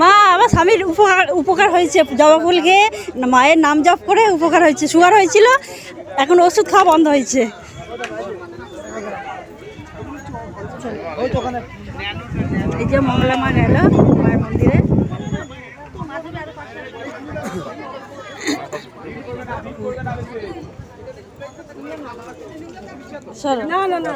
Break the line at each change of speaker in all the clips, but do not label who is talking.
মা আমার স্বামীর উপকার উপকার হয়েছে। জবা ফুল খেয়ে মায়ের নাম জপ করে উপকার হয়েছে সুগার হয়েছিল এখন ওষুধ খাওয়া বন্ধ হয়েছে। এই যে মঙ্গলা মা গেল মায়ের মন্দিরে। সরো। না না
বুধবারই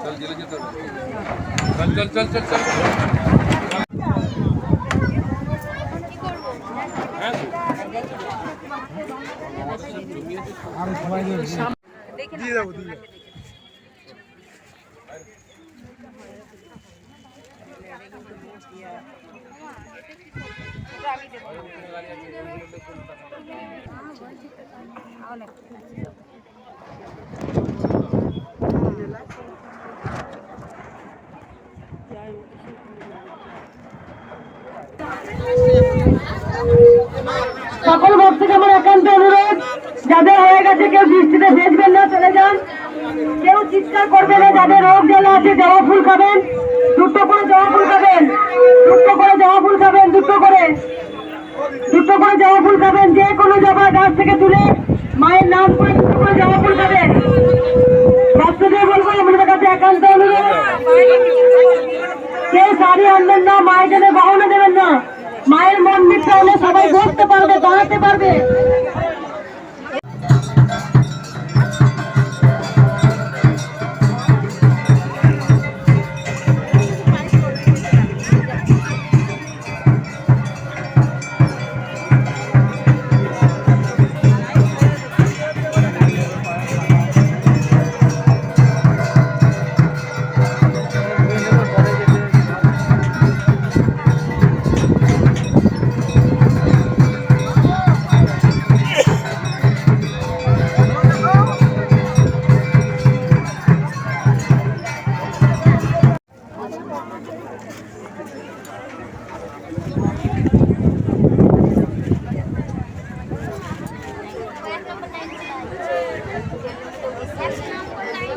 চল জেলে যেতে হবে চল চল চল চল চল
সকল ভক্তকে আমার একান্ত অনুরোধ। যাদের হয়ে গেছে কেউ বৃষ্টিতে ভেজবেন না, চলে যান। কেউ চিৎকার করবে না, যাদের রোগ জ্বালা আছে, জবা ফুল খাবেন। দুটো করে জবা ফুল খাবেন। দুটো করে জবা ফুল খাবেন, দুটো করে। দুটো করে জবা ফুল খাবেন, যে কোনো জবা গাছ থেকে তুলে মায়ের নাম করে দুটো করে জবা ফুল খাবেন। ভক্তদের বলব আমাদের কাছে একান্ত অনুরোধ। কেউ শাড়ি আনবেন না, মায়ের জন্য গহনা বসতে পারবে দাঁড়াতে পারবে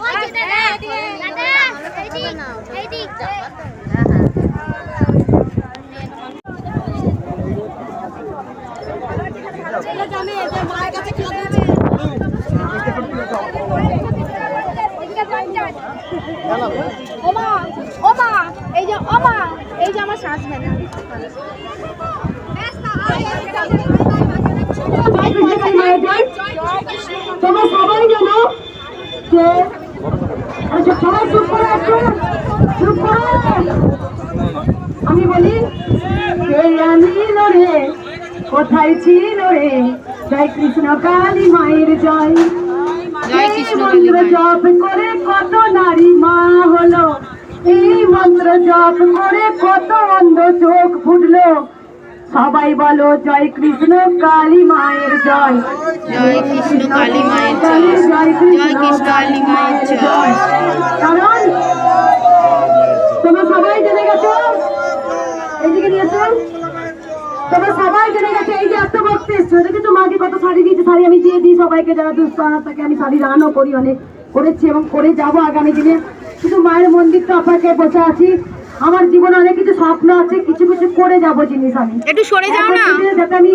ওই যে দাদা দাদা এইদিক এইদিক ওমা ওমা এই যে ওমা এই যে আমার শ্বাস ভেঙে
আচ্ছা আমি বলি এই আনিল রে কোথায় ছিল রে জয় কৃষ্ণ কালী মায়ের জয় মন্ত্র জপ করে কত নারী মা হলো এই মন্ত্র জপ করে কত অন্ধ চোখ ফুটলো সবাই বলো জয় কৃষ্ণ কালী মায়ের জয়।
জয় কৃষ্ণ কালী মায়ের জয়।
জয়
কৃষ্ণ কালী মায়ের জয়।
কারণ তোমরা সবাই জেনে গেছো? এইদিকে নিয়েছো তোমরা সবাই জেনে গেছো এই যে এত ভক্তি এসছো। দেখেছ মাকে কত শাড়ি দিয়েছে? শাড়ি আমি দিয়ে দিই সবাইকে যারা দুস্থ থাকে আমি শাড়ি দানও করি অনেক করেছি এবং করে যাব আগামী দিনে। শুধু মায়ের মন্দিরটা আপনাকে বসে আছি। আমার জীবনে অনেক কিছু স্বপ্ন আছে কিছু কিছু করে যাব জিনিস আমি।
একটু সরে যাও না।
যাতে আমি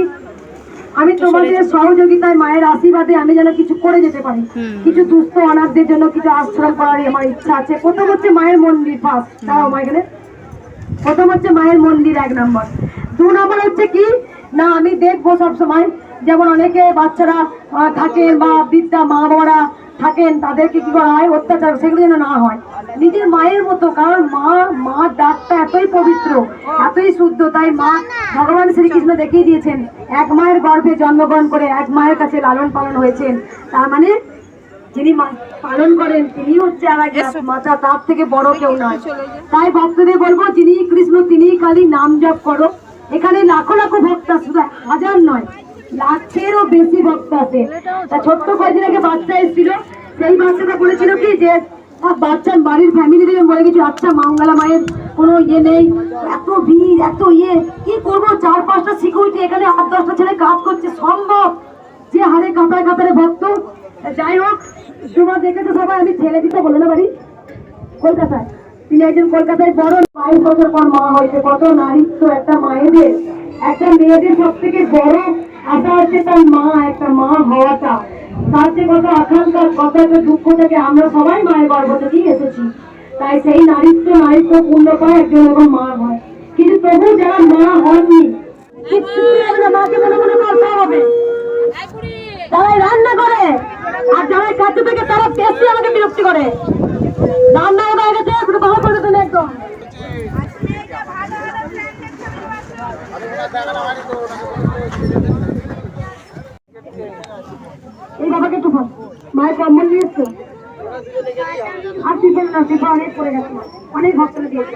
আমি তোমাদের সহযোগিতায় মায়ের আশীর্বাদে আমি যেন কিছু করে যেতে পারি। কিছু দুস্থ অনাথদের জন্য কিছু আশ্রম করার আমার ইচ্ছা আছে। প্রথম হচ্ছে মায়ের মন্দির ফার্স্ট দাঁড়াও মা এখানে। প্রথম হচ্ছে মায়ের মন্দির এক নম্বর। দু নম্বর হচ্ছে কি? না আমি দেখব সবসময়। যেমন অনেকে বাচ্চারা থাকেন বা বৃদ্ধা মা বাবারা থাকেন তাদেরকে কি করা হয়? অত্যাচার সেগুলো যেন না হয়। নিজের মায়ের মতো কারণ মা মা ডাকটা এতই পবিত্র এতই শুদ্ধ তাই মা ভগবান শ্রীকৃষ্ণ দেখিয়ে দিয়েছেন এক মায়ের গর্ভে জন্মগ্রহণ করে এক মায়ের কাছে লালন পালন হয়েছেন। তার মানে যিনি মা- পালন করেন তিনি হচ্ছে আর এক মাতা তার থেকে বড় কেউ নয়। তাই ভক্তদের বলব যিনি কৃষ্ণ তিনি খালি নাম জপ করো। এখানে লাখো লাখো ভক্ত শুধু হাজার নয় লাখেরও বেশি ভক্ত আছে। তা ছোট্ট কয়েকদিন আগে বাচ্চা এসেছিল। সেই বাচ্চাটা বলেছিল কি যে বাচ্চার বাড়ির ফ্যামিলি থেকে বলে কিছু আচ্ছা মঙ্গলা মায়ের কোনো ইয়ে নেই। এত ভিড়, এত ইয়ে কি করব? চার পাঁচটা সিকিউরিটি এখানে, আট দশটা ছেলে কাজ করছে, সম্ভব? যে হারে কাতারে কাতারে ভক্ত। যাই হোক, তোমরা দেখেছ সবাই, আমি ছেলে দিতে বলে না বাড়ি। কলকাতায়। তিনি একজন কলকাতায় বড় বাইশ বছর পর মা হয়েছে কত নারীত্ব একটা মায়েদের, একটা মেয়েদের সব থেকে বড় আশা হচ্ছে তার মা একটা মা হওয়াটা তার যে কত আকাঙ্ক্ষা কত একটা দুঃখ থেকে আমরা সবাই মায়ের গর্ভ থেকেই এসেছি। তাই সেই নারীত্ব নারীত্ব পূর্ণ পায় একজন এরকম মা হয়। কিন্তু তবু যারা মা হননি মাকে মনে মনে করতে হবে। রান্না করে আর যারা কাছে থেকে তারা বেশি আমাকে বিরক্তি করে। রান্না গেছে একটু ভালো করে দেন একদম এই বাবাকে একটু ফোন মায়ের কম্বল নিয়ে এসছো আর টিফিন না টিফিন অনেক পড়ে গেছে মা। অনেক ভক্তরা দিয়েছে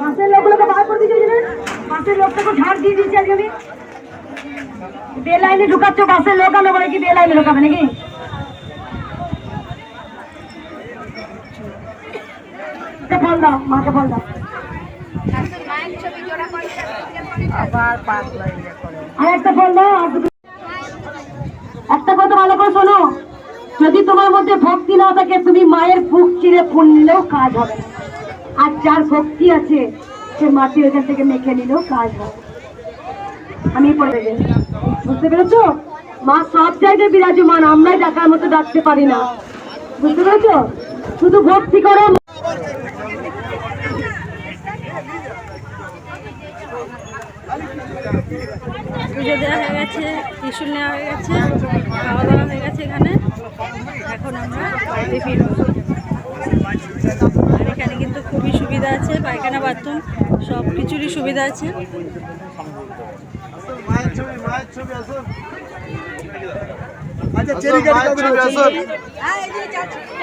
পাশের লোকগুলোকে বার করে দিয়েছি না পাশের লোকটাকে ঝাড় দিয়ে দিয়েছি আজকে আমি। বে লাইনে ঢুকাচ্ছ বাসের লোক আলো বলে কি বে লাইনে ঢুকাবে নাকি? ফল দাও মাকে ফল দাও। আর একটা ফল দাও একটা কথা ভালো করে শোনো। যদি তোমার মধ্যে ভক্তি না থাকে, তুমি মায়ের বুক চিরে নিলেও কাজ হবে আর যার ভক্তি আছে, সে মাটি ওখান থেকে মেখে নিলেও কাজ হবে আমি পড়ে বুঝতে পেরেছ? মা সব জায়গায় বিরাজমান, আমরাই ডাকার মতো ডাকতে পারি না। বুঝতে পেরেছ? শুধু ভক্তি করো
পুজো দেওয়া হয়ে গেছে ত্রিশুল নেওয়া হয়ে গেছে খাওয়া দাওয়া হয়ে গেছে এখানে। এখন আমরা বাড়িতে ফিরব। আর এখানে কিন্তু খুবই সুবিধা আছে পায়খানা বাথরুম সব কিছুরই সুবিধা আছে।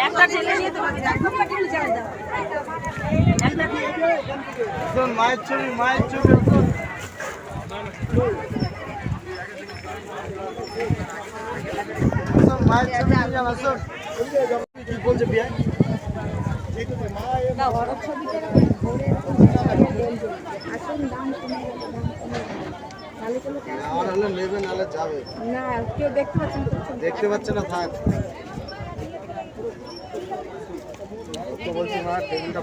একটা ছেলে নিয়ে তোমাকে
মায়ের ছবি মায়ের ছবি মায়ের ছবি নিয়ে যান আসুন কি বলছে বিয়ে আর হলে নেবে নাহলে যাবে
না কেউ দেখতে
পাচ্ছে না থাক। বলছি মা টেবিলটা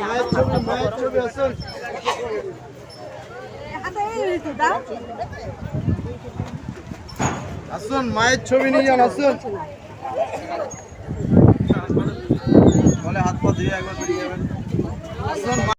মায়ের ছবি মায়ের ছবি আসুন। আসুন মায়ের ছবি নিয়ে যান আসুন। বলে হাত পা দিয়ে একবার বেরিয়ে যাবেন। আসুন